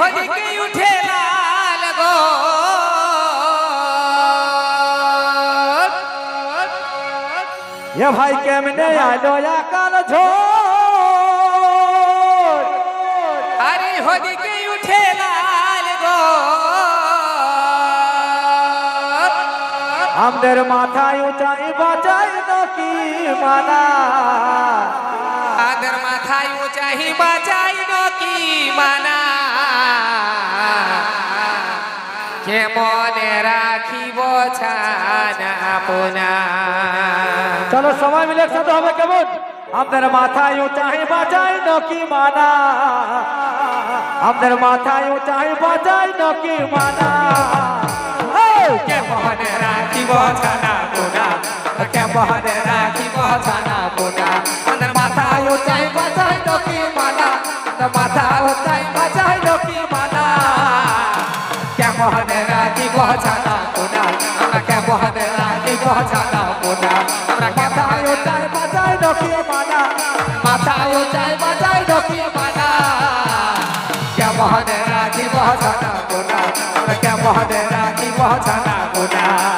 হোলিকে উঠে লাল গো। এ ভাই কেমনে আলো কাল ঝোর? আরে হোলিকে উঠে লাল গো। আমাদের মাথায় উঠাই বাজাই নাকি মানা আদের মাথায় উচাহি বাজাই কি মানা কেমনে রাখিব ছানা পোনা? চলো সবাই মিলে একসাথে হবে কেমন? আমাদের মাথায় উঠাই বাজাই নাকি মানা। আমাদের মাথায় উঠাই বাজাই নাকি মানা। এই! কেমনে রাখিব ছানা পোনা? কেমনে রাখিব ছানা পোনা? আমাদের মাথায় উচাই বাজাই কি মানা। মাথা ছানা পোনা আমরা মাথায় উঠাই বাজাই নাকি মানা। মাথায় উচাই বাজাই কি মানা। কেমনে রাখিব ছানা পোনা আমরা কেমনে রাখিব ছানা পোনা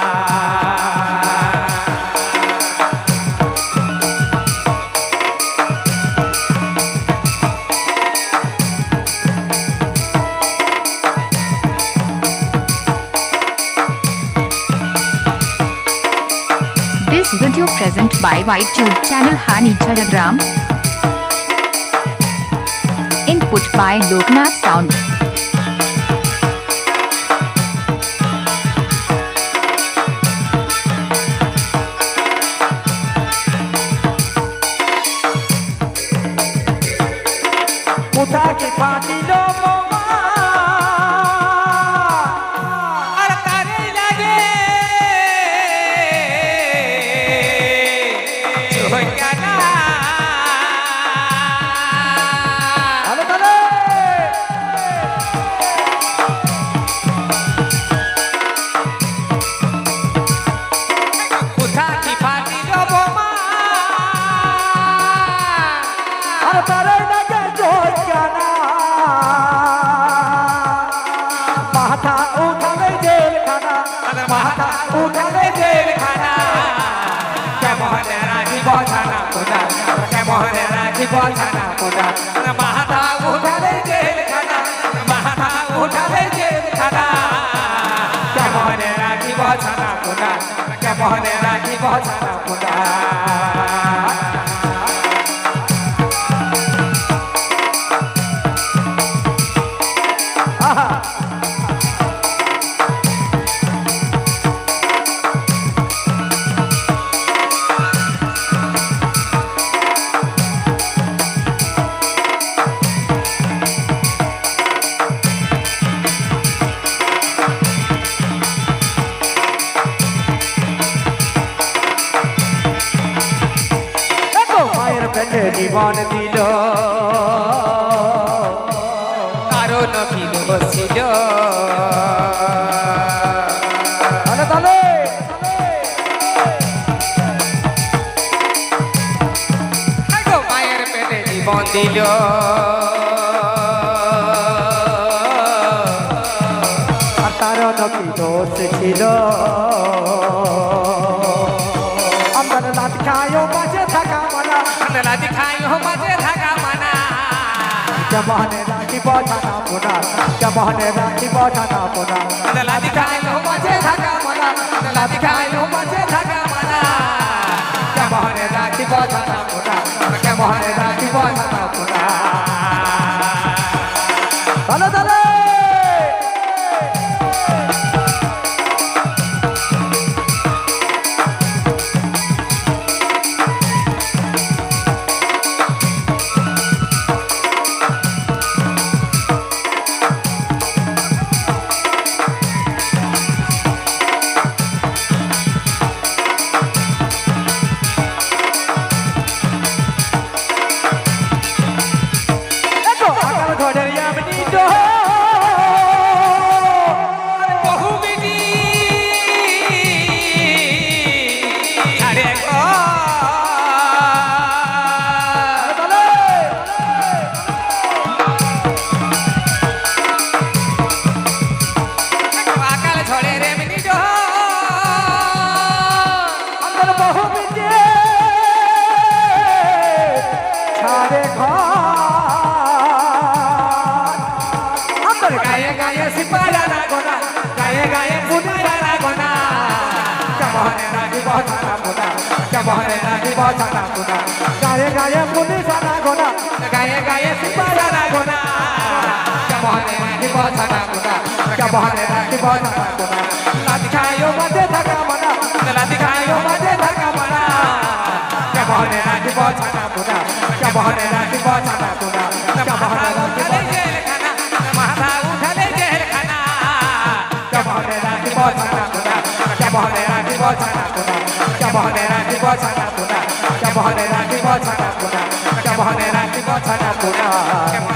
video present by YouTube channel Hani Telegram. Input by Loknath Sound. Utah party. উঠাবে জেলখানা। কেমনে রাখিব ছানা পোনা? কেমনে রাখিব ছানা পোনা? মাথা উঠাবে জেলখানা। মাথা উঠাবে জেলখানা। কেমনে রাখিব ছানা পোনা? কেমনে রাখিব ছানা পোনা? পেটে জীবন দিল। কারণ কি বসছিল তাহলে তাহলে আগো মায়ের পেটে জীবন দিল। তার নকি দোষ ছিল। আন্দলা দিখাই হো মাঝে থাকা মানা জমানে রাখি বঠানা পোনা? জমানে রাখি বঠানা পোনা? আন্দলা দিখাই হো মাঝে থাকা মানা আন্দলা দিখাই হো মাঝে থাকা মানা বাজানা মোনা কেমনে কেমনে রাখিব ছানা পোনা গায়ে গায়ে পুলিশ আনা গোনা গায়ে গায়ে সিপারা না গোনা কেমনে রাখিব ছানা পোনা কেমনে রাখিব ছানা পোনা লাঠি খাইও বাজে থাকা মনা লাঠি খাইও বাজে থাকা মনা কেমনে রাখিব ছানা পোনা কেমনে রাখিব ছানা পোনা কেমনে কেমনে রাখিব ছাড়া কোনা কেমন রাখিব ছাড়া পোনা